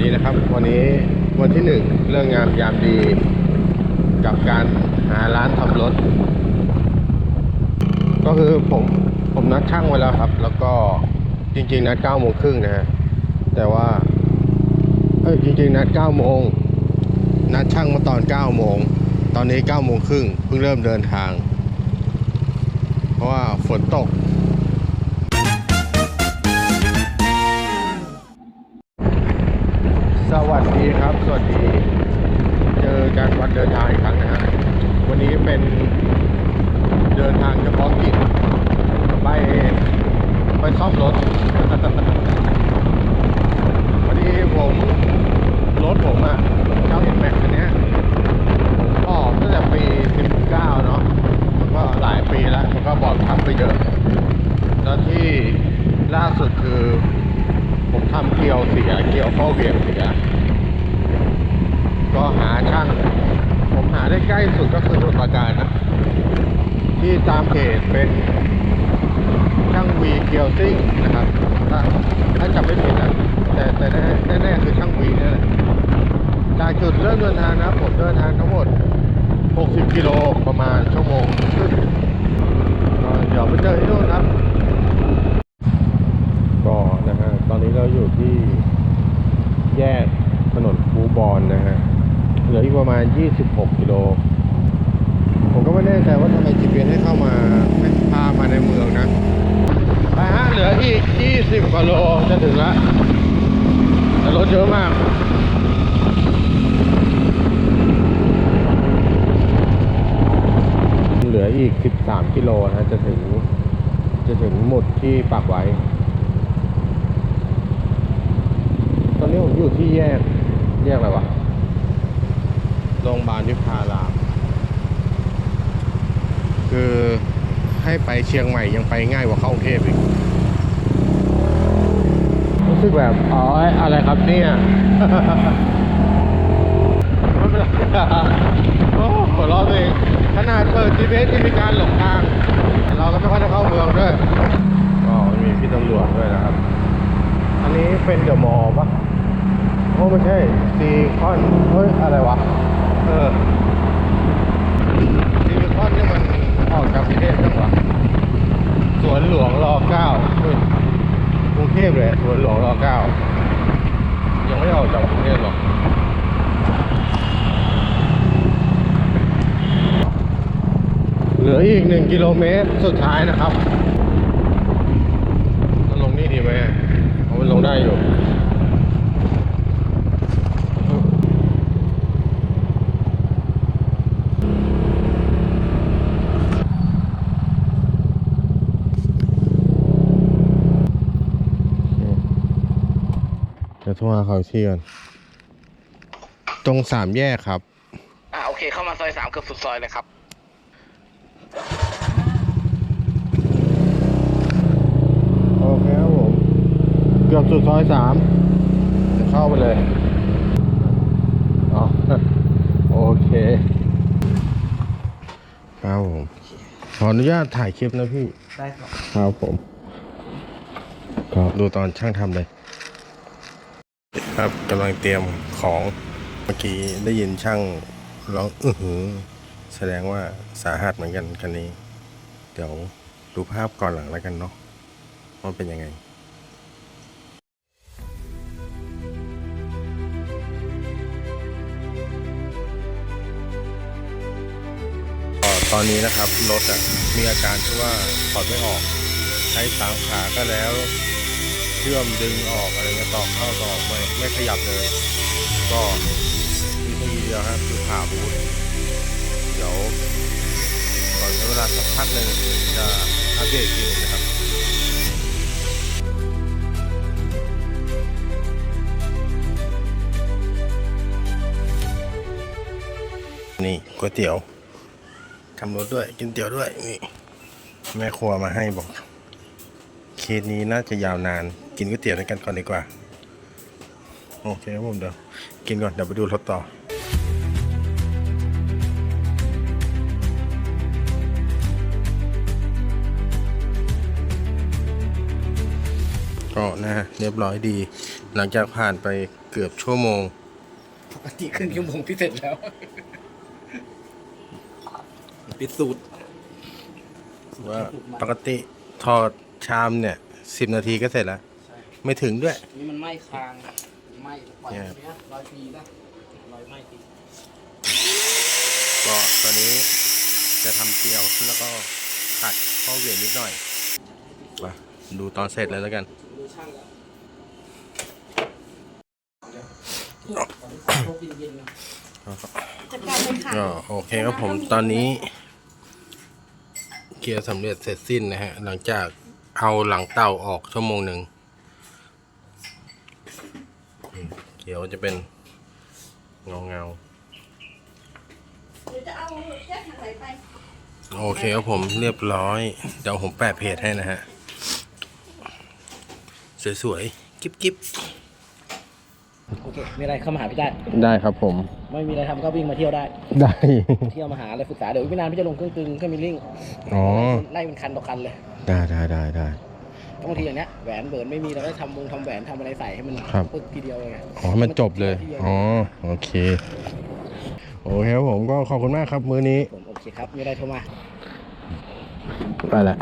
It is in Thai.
ดีนะครับ วันนี้วันที่หนึ่งเรื่องงามยามดี กับการหาร้านทำรถ ก็คือผมผมนัดช่างไว้แล้วครับ แล้วก็จริง ๆ นัดเก้าโมงครึ่งนะฮะแต่ว่าเอ้ยจริง ๆ นัดเก้าโมงนัดช่างมาตอนเก้าโมงตอนนี้เก้าโมงครึ่งเพิ่งเริ่มเดินทาง เพราะว่าฝนตก เป็นเดินทางเฉพาะกิจไปไปซ่อมรถพอดีผมรถผมอะเจ้าเอ็นแม็กคันเนี้ยผมออกตั้งแต่ปี 19 เนาะมันก็หลายปีแล้ว มันก็บอดทับไปเยอะ แล้วที่ล่าสุดคือ ผมทำเกลียวเสียเกลียวข้อเหวียงเสีย ก็หาช่าง ผมหาได้ ใกล้สุดก็คือสมุทรปราการนะ ที่ตามเพจเป็นช่างวีเกียวซิ่งนะครับ ถ้าถ้าจำไม่ผิดนะแต่แต่แน่แน่ๆคือช่างวีนี่แหละจากจุดเริ่มเดินทางนะผมเดินทางทั้งหมด 60 กิโลประมาณชั่วโมงครึ่งก็เดี๋ยวไปเจอที่นู่นครับ ก็นะฮะ ตอนนี้เราอยู่ที่แยกถนนคูบอนนะฮะ เหลืออีกประมา ณ 26 กิโล ผมก็ไม่แน่ใจว่าทำไม GPS ให้เข้ามาให้พามาในเมืองนะไปฮะเหลืออีก 20กว่าโลจะถึงแล้วแต่รถเยอะมากเหลืออีก 13 กิโลนะจะถึง จะถึงหมุดที่ปักไว้ ตอนนี้ผมอยู่ที่แยก แยกอะไรวะ โรงพยาบาลวิภาราม คือให้ไปเชียงใหม่ยังไปง่ายกว่าเข้ากรุงเทพอีก รู้สึกแบบ อ๋อ อะไรครับเนี่ยไม่เป็นไรโอ้หัวเราะตัวเองขนาดเปิด GPS ที่มีการหลงทาง เราก็ไม่ค่อยได้เข้าเมืองด้วยก็มีพี่ตำรวจด้วยนะครับ อันนี้เป็นเดอะมอลล์ปะโอ้ไม่ใช่ซีคอน เฮ้ย อะไรวะเออซีคอนนี่มันออกจากกรุงเทพจังหวะสวนหลวงรอเก้ากรุงเทพเลยสวนหลวงรอเก้ายังไม่ออกจากกรุงเทพหรอกเหลืออีกหนึ่งกิโลเมตรสุดท้ายนะครับจะลงนี่ดีไหมเอามันลงได้อยู่ เดี๋ยว โทรหาเขาอีกทีก่อนตรงสามแยกครับ อ่าโอเคเข้ามาซอยสามเกือบสุดซอยเลยครับ โอเคครับผม เกือบสุดซอยสามเดี๋ยวเข้าไปเลยอ๋อโอเคครับผม ขออนุญาตถ่ายคลิปนะพี่ ได้ครับ ครับผมครับดูตอนช่างทำเลย ครับกำลังเตรียมของเมื่อกี้ได้ยินช่างร้องอื้อหือ แสดงว่าสาหัสเหมือนกันคันนี้ เดี๋ยวดูภาพก่อนหลังแล้วกันเนาะว่าเป็นยังไงตอนนี้นะครับรถอะมีอาการที่ว่าถอดไม่ออก ใช้สามขาก็แล้ว เชื่อมดึงออกอะไรเงี้ยต่อเข้าตอกไม่ไม่ขยับเลย ก็วิธีเดียวครับคือผ่าบูทเดี๋ยวก่อนใช้เวลาสักพักหนึ่งจะอัปเดตอีกทีหนึงนะครับนี่ก๋วยเตี๋ยวทำรถด้วยกินเตี๋ยวด้วยนี่แม่ครัวมาให้บอก เคสนี้น่าจะยาวนาน กินก๋วยเตี๋ยวด้วยกันก่อนดีกว่า โอเคครับผมเดี๋ยวกินก่อนเดี๋ยวไปดูรถต่อก็ก็นะฮะเรียบร้อยดี หลังจากผ่านไปเกือบชั่วโมงปกติครึ่งชั่วโมงที่เสร็จแล้วปิดสูตรว่าปกติทอดชามเนี่ยสิบนาทีก็เสร็จแล้ว ไม่ถึงด้วย นี่มันไหม้คางไหม้ปล่อยเนี่ยเนี้ยร้อยปีนะร้อยไหม้ปีก็ตอนนี้จะทำเกลียวแล้วก็ขัดข้อเหวี่ยงนิดหน่อยมาดูตอนเสร็จเลยแล้วกัน ดูช่างแล้วพวกเย็นๆนะจัดการเลยค่ะก็โอเคครับผมตอนนี้ เกียร์สำเร็จเสร็จสิ้นนะฮะ หลังจากเอาหลังเต่าออกชั่วโมงหนึ่งอืม เกียร์จะเป็นเงาเงาเดี๋ยวจะเอาแยกทางไหนไปๆโอเคครับผมเรียบร้อย เดี๋ยวผมแปะเพจให้นะฮะ สวยๆ กิ๊บกิ๊บโอเค มีอะไรเข้ามาหาพี่ได้ ได้ครับผม ไม่มีอะไรทำก็วิ่งมาเที่ยวได้ ได้ เที่ยวมาหาอะไรศึกษา เดี๋ยวอีกไม่นานพี่จะลงเครื่องกึ่งเครื่องมิลลิ่งอ๋อไล่เป็นคันต่อคันเลย ได้ได้ได้ได้ บางทีอย่างเนี้ยแหวนเบิร์นไม่มีเราก็ทำวงทำแหวนทำอะไรใส่ให้มันครับ ปึ๊กทีเดียวเลยไง อ๋อให้มันจบเลยทีดีวอ๋อ โอเค โอเคครับผมก็ขอบคุณมากครับมื้อนี้ ผมโอเคครับ มีอะไรโทรมา ไปละ